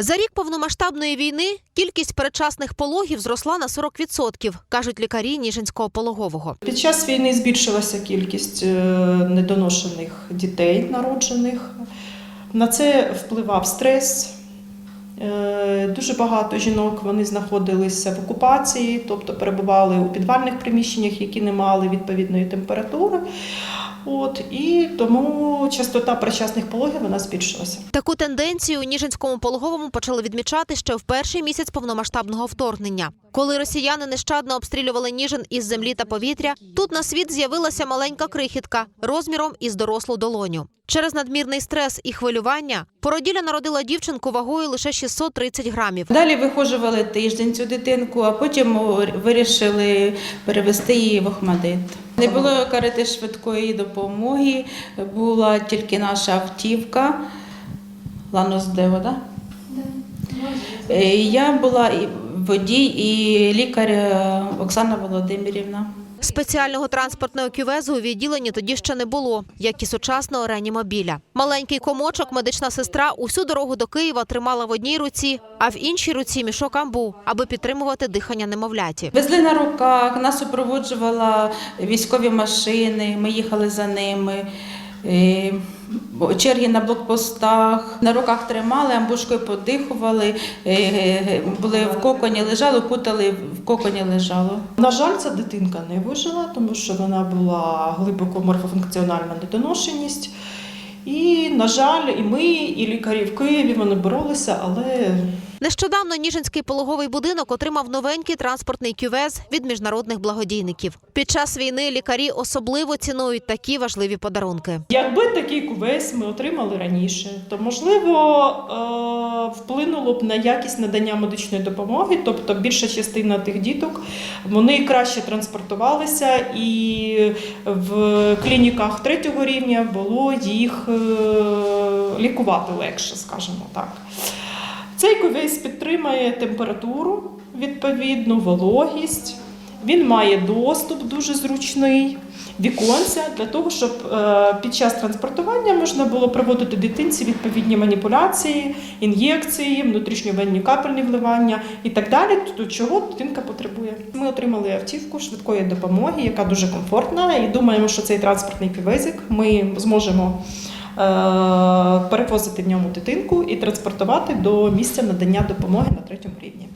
За рік повномасштабної війни кількість передчасних пологів зросла на 40%, кажуть лікарі Ніжинського пологового. Під час війни збільшилася кількість е, недоношених дітей народжених. На це впливав стрес. Е, Дуже багато жінок вони знаходилися в окупації, тобто перебували у підвальних приміщеннях, які не мали відповідної температури. От, і тому частота причасних пологів вона збільшилася. Таку тенденцію у Ніжинському пологовому почали відмічати ще в перший місяць повномасштабного вторгнення. Коли росіяни нещадно обстрілювали Ніжин із землі та повітря, тут на світ з'явилася маленька крихітка розміром із дорослу долоню. Через надмірний стрес і хвилювання породіля народила дівчинку вагою лише 630 грамів. Далі вихожували тиждень цю дитинку, а потім вирішили перевести її в Охмадит. Не було карети швидкої допомоги, була тільки наша автівка. Ланос Део, да? Е, Я була і водій і лікар е, Оксана Володимирівна. Спеціального транспортного кювезу у відділенні тоді ще не було, як і сучасного реанімобіля. Маленький комочок медична сестра усю дорогу до Києва тримала в одній руці, а в іншій руці мішок амбу, аби підтримувати дихання немовляті. Везли на руках, нас супроводжувала військові машини, ми їхали за ними. Черги на блокпостах, на руках тримали, амбушкою подихували, були в коконі, лежали, кутали, в коконі лежало. На жаль, ця дитинка не вижила, тому що вона була глибоко морфофункціональна недоношеність. І, на жаль, і ми, і лікарі в Києві вони боролися, але Нещодавно Ніжинський пологовий будинок отримав новенький транспортний кювез від міжнародних благодійників. Під час війни лікарі особливо цінують такі важливі подарунки. якби такий кувес ми отримали раніше, то можливо е, вплинуло б на якість надання медичної допомоги, тобто більша частина тих діток вони краще транспортувалися, і в клініках третього рівня було їх е, лікувати легше, скажімо так. Цей кувейс підтримує температуру, відповідну вологість. Він має доступ дуже зручний, віконця для того, щоб е, під час транспортування можна було проводити дитинці відповідні маніпуляції, ін'єкції, внутрішньовенні капельні вливання і так далі. Тобто, чого дитинка потребує. Ми отримали автівку швидкої допомоги, яка дуже комфортна, і думаємо, що цей транспортний ківезик ми зможемо перевозити в ньому дитинку і транспортувати до місця надання допомоги на третьому рівні.